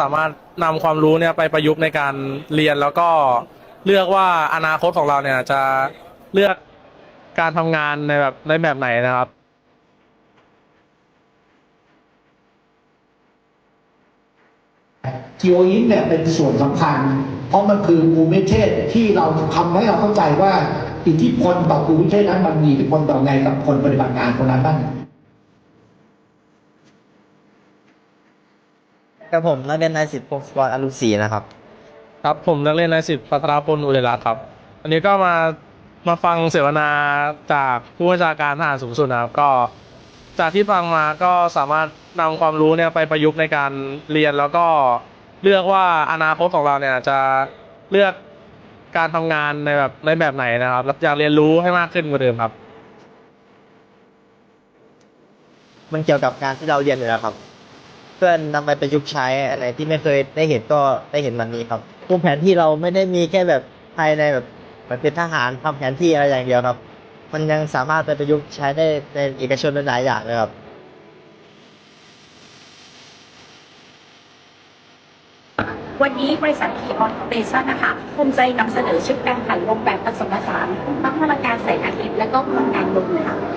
สามารถนำความรู้เนี่ยไปประยุกต์ในการเรียนแล้วก็เลือกว่าอนาคตของเราเนี่ยจะเลือกการทำงานในแบบในแบบไหนนะครับจีโออินเนี่ยเป็นส่วนสำคัญ เพราะมันคือภูมิประเทศที่เราทำให้เราเข้าใจว่าอิทธิพลต่อภูมิประเทศนั้นมันมีอิทธิพลต่อไงกับคนปฏิบัติงานคนนั้นบ้าง กับผมนักเรียนนายสิบพงศกรอรุณศรีนะครับ ครับผมนักเรียนนายสิบพัทรพลอุเรรัตน์ครับ อันนี้ก็มามาฟังเสวนาจากผู้บัญชาการทหารสูงสุดนะครับก็ จากที่ฟังมาก็สามารถนำความรู้เนี่ยไปประยุกต์ในการเรียนแล้วก็เลือกว่าอนาคตของเราเนี่ยจะเลือกการทำงานในแบบในแบบไหนนะครับแล้วอยากเรียนรู้ให้มากขึ้นกว่าเดิมครับ มันเกี่ยวกับการที่เราเรียนอยู่แล้วครับ เพื่อนนำไปประยุกต์ใช้อะไรที่ไม่เคยได้เห็นก็ได้เห็นวันนี้ครับภูมิแผนที่เราไม่ได้มีแค่แบบภายในแบบเหมือนเป็นทหารทำแผนที่อะไรอย่างเดียวครับ มันยังสามารถไปประยุกต์ใช้ได้ในเอกชนหลายๆอย่างเลยครับ วันนี้บริษัทคีออนเตชันนะคะภูมิใจนำเสนอชุดการผันลงแบบผสมผสานทั้งพลังงานแสงอาทิตย์และก็พลังงานลมค่ะ